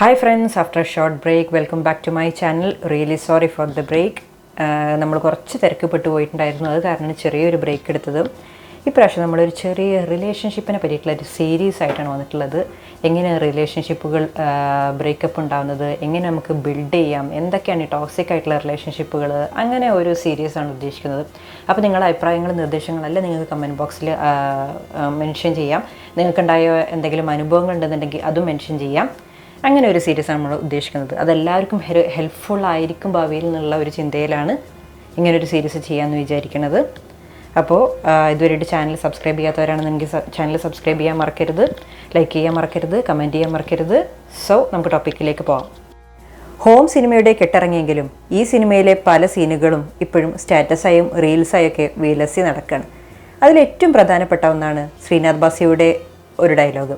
Hi friends after short break welcome back to my channel really sorry for the break നമ്മൾ കുറച്ച് തിരക്കപ്പെട്ടു പോയിട്ടുണ്ടായിരുന്നു. അത് കാരണം ചെറിയൊരു ബ്രേക്ക് എടുത്തത്. ഇപ്രാവശ്യം നമ്മളൊരു ചെറിയ റിലേഷൻഷിപ്പിനെ പറ്റിയിട്ടുള്ള ഒരു സീരീസ് ആയിട്ടാണ് വന്നിട്ടുള്ളത്. എങ്ങനെ റിലേഷൻഷിപ്പുകൾ ബ്രേക്കപ്പ് ഉണ്ടാകുന്നത് എങ്ങനെ നമുക്ക് ബിൽഡ് ചെയ്യാം? എന്തൊക്കെയാണ് ഈ ടോക്സിക് ആയിട്ടുള്ള റിലേഷൻഷിപ്പുകൾ അങ്ങനെ ഒരു സീരീസ് ആണ് ഉദ്ദേശിക്കുന്നത്. അപ്പോൾ നിങ്ങളുടെ അഭിപ്രായങ്ങളും നിർദ്ദേശങ്ങളെല്ലാം നിങ്ങൾക്ക് കമന്റ് ബോക്സിൽ മെൻഷൻ ചെയ്യാം. നിങ്ങൾക്കുണ്ടായ എന്തെങ്കിലും അനുഭവങ്ങൾ ഉണ്ടെന്നുണ്ടെങ്കിൽ അതും മെൻഷൻ ചെയ്യാം. അങ്ങനെ ഒരു സീരീസാണ് നമ്മൾ ഉദ്ദേശിക്കുന്നത്. അതെല്ലാവർക്കും ഹെൽപ്ഫുൾ ആയിരിക്കും ഭാവിയിൽ എന്നുള്ള ഒരു ചിന്തയിലാണ് ഇങ്ങനെ ഒരു സീരീസ് ചെയ്യാമെന്ന് വിചാരിക്കുന്നത് അപ്പോൾ ഇതുവരെയായിട്ട് ചാനൽ സബ്സ്ക്രൈബ് ചെയ്യാത്തവരാണെന്നെങ്കിൽ ചാനൽ സബ്സ്ക്രൈബ് ചെയ്യാൻ മറക്കരുത്. ലൈക്ക് ചെയ്യാൻ മറക്കരുത്. കമന്റ് ചെയ്യാൻ മറക്കരുത്. സോ നമുക്ക് ടോപ്പിക്കിലേക്ക് പോകാം ഹോം സിനിമയുടെ കെട്ടിറങ്ങിയെങ്കിലും ഈ സിനിമയിലെ പല സീനുകളും ഇപ്പോഴും സ്റ്റാറ്റസായും റീൽസായൊക്കെ വിലസി നടക്കുകയാണ് അതിലേറ്റവും പ്രധാനപ്പെട്ട ഒന്നാണ് ശ്രീനാഥ് ബാസിയുടെ ഒരു ഡയലോഗ്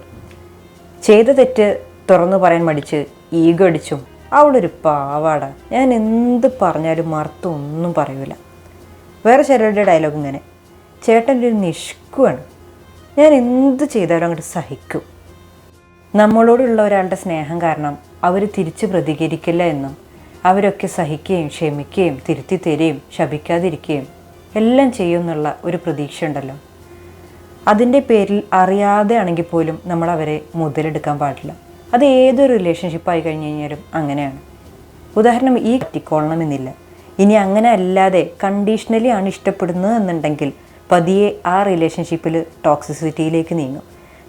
ചെയ്ത തെറ്റ് തുറന്നു പറയാൻ മടിച്ച് ഈഗോ അടിച്ചും അവളൊരു പാവാട. ഞാൻ എന്ത് പറഞ്ഞാലും മറുത്തു ഒന്നും പറയൂല. വേറെ ചിലരുടെ ഡയലോഗ് ഇങ്ങനെ ചേട്ടന്റെ ഒരു നിഷ്കുവാണ്. ഞാൻ എന്ത് ചെയ്താലും അങ്ങോട്ട് സഹിക്കും. നമ്മളോടുള്ള ഒരാളുടെ സ്നേഹം കാരണം അവർ തിരിച്ച് പ്രതികരിക്കില്ല എന്നും അവരൊക്കെ സഹിക്കുകയും ക്ഷമിക്കുകയും തിരുത്തി തരികയും ശപിക്കാതിരിക്കുകയും എല്ലാം ചെയ്യുമെന്നുള്ള ഒരു പ്രതീക്ഷ ഉണ്ടല്ലോ. അതിന്റെ പേരിൽ അറിയാതെ ആണെങ്കിൽ പോലും നമ്മൾ അവരെ മുതലെടുക്കാൻ പാടില്ല. അത് ഏതൊരു റിലേഷൻഷിപ്പ് ആയി കഴിഞ്ഞ് കഴിഞ്ഞാലും അങ്ങനെയാണ്. ഉദാഹരണം ഈ പറ്റിക്കൊള്ളണമെന്നില്ല. ഇനി അങ്ങനെ അല്ലാതെ കണ്ടീഷണലി ആണ് ഇഷ്ടപ്പെടുന്നത് എന്നുണ്ടെങ്കിൽ പതിയെ ആ റിലേഷൻഷിപ്പിൽ ടോക്സിസിറ്റിയിലേക്ക് നീങ്ങും.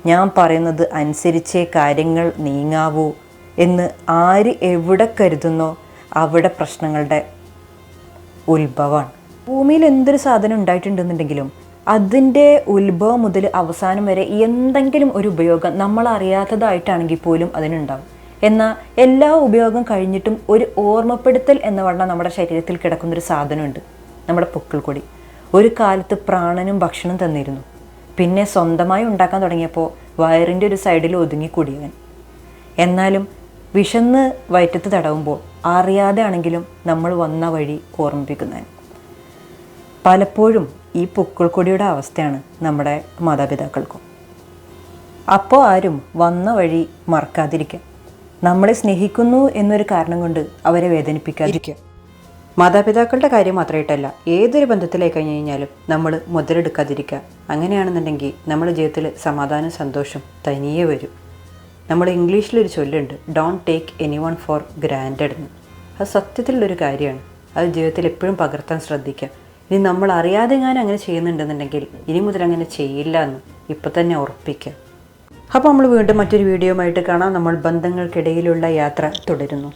ഞാൻ പറയുന്നത് അനുസരിച്ചേ കാര്യങ്ങൾ നീങ്ങാവൂ എന്ന് ആര് എവിടെ കരുതുന്നോ അവിടെ പ്രശ്നങ്ങളുടെ ഉത്ഭവമാണ്. ഭൂമിയിൽ എന്തൊരു സാധനം ഉണ്ടായിട്ടുണ്ടെന്നുണ്ടെങ്കിലും അതിന്റെ ഉത്ഭവം മുതൽ അവസാനം വരെ എന്തെങ്കിലും ഒരു ഉപയോഗം നമ്മൾ അറിയാത്തതായിട്ടാണെങ്കിൽ പോലും അതിനുണ്ടാവും. എന്നാൽ എല്ലാ ഉപയോഗം കഴിഞ്ഞിട്ടും ഒരു ഓർമ്മപ്പെടുത്തൽ എന്ന് പറഞ്ഞാൽ നമ്മുടെ ശരീരത്തിൽ കിടക്കുന്നൊരു സാധനമുണ്ട്. നമ്മുടെ പൊക്കിൾക്കൊടി ഒരു കാലത്ത് പ്രാണനും ഭക്ഷണം തന്നിരുന്നു. പിന്നെ സ്വന്തമായി ഉണ്ടാക്കാൻ തുടങ്ങിയപ്പോൾ വയറിന്റെ ഒരു സൈഡിൽ ഒതുങ്ങിക്കൂടിയവൻ എന്നാലും വിശന്ന് വയറ്റത്ത് തടവുമ്പോൾ അറിയാതെ ആണെങ്കിലും നമ്മൾ വന്ന വഴി ഓർമ്മിപ്പിക്കുന്നവൻ. പലപ്പോഴും ഈ പൊക്കിൾക്കൊടിയുടെ അവസ്ഥയാണ് നമ്മുടെ മാതാപിതാക്കൾക്കും. അപ്പോൾ ആരും വന്ന വഴി മറക്കാതിരിക്കുക. നമ്മളെ സ്നേഹിക്കുന്നു എന്നൊരു കാരണം കൊണ്ട് അവരെ വേദനിപ്പിക്കാതിരിക്കുക. മാതാപിതാക്കളുടെ കാര്യം മാത്രമായിട്ടല്ല ഏതൊരു ബന്ധത്തിലായി കഴിഞ്ഞു കഴിഞ്ഞാലും നമ്മൾ മുതലെടുക്കാതിരിക്കുക. അങ്ങനെയാണെന്നുണ്ടെങ്കിൽ നമ്മുടെ ജീവിതത്തിൽ സമാധാനം സന്തോഷം തനിയെ വരും. നമ്മൾ ഇംഗ്ലീഷിലൊരു ചൊല്ലുണ്ട് don't take any one for granted എന്ന്. അത് സത്യത്തിലുള്ളൊരു കാര്യമാണ്. അത് ജീവിതത്തിൽ എപ്പോഴും പകർത്താൻ ശ്രദ്ധിക്കുക. ഇനി നമ്മൾ അറിയാതെ ഞാൻ അങ്ങനെ ചെയ്യുന്നുണ്ടെന്നുണ്ടെങ്കിൽ ഇനി മുതൽ അങ്ങനെ ചെയ്യില്ല എന്ന് ഇപ്പം തന്നെ ഉറപ്പിക്കുക അപ്പോൾ നമ്മൾ വീണ്ടും മറ്റൊരു വീഡിയോ ആയിട്ട് കാണാം. നമ്മൾ ബന്ധങ്ങൾക്കിടയിലുള്ള യാത്ര തുടരുന്നു.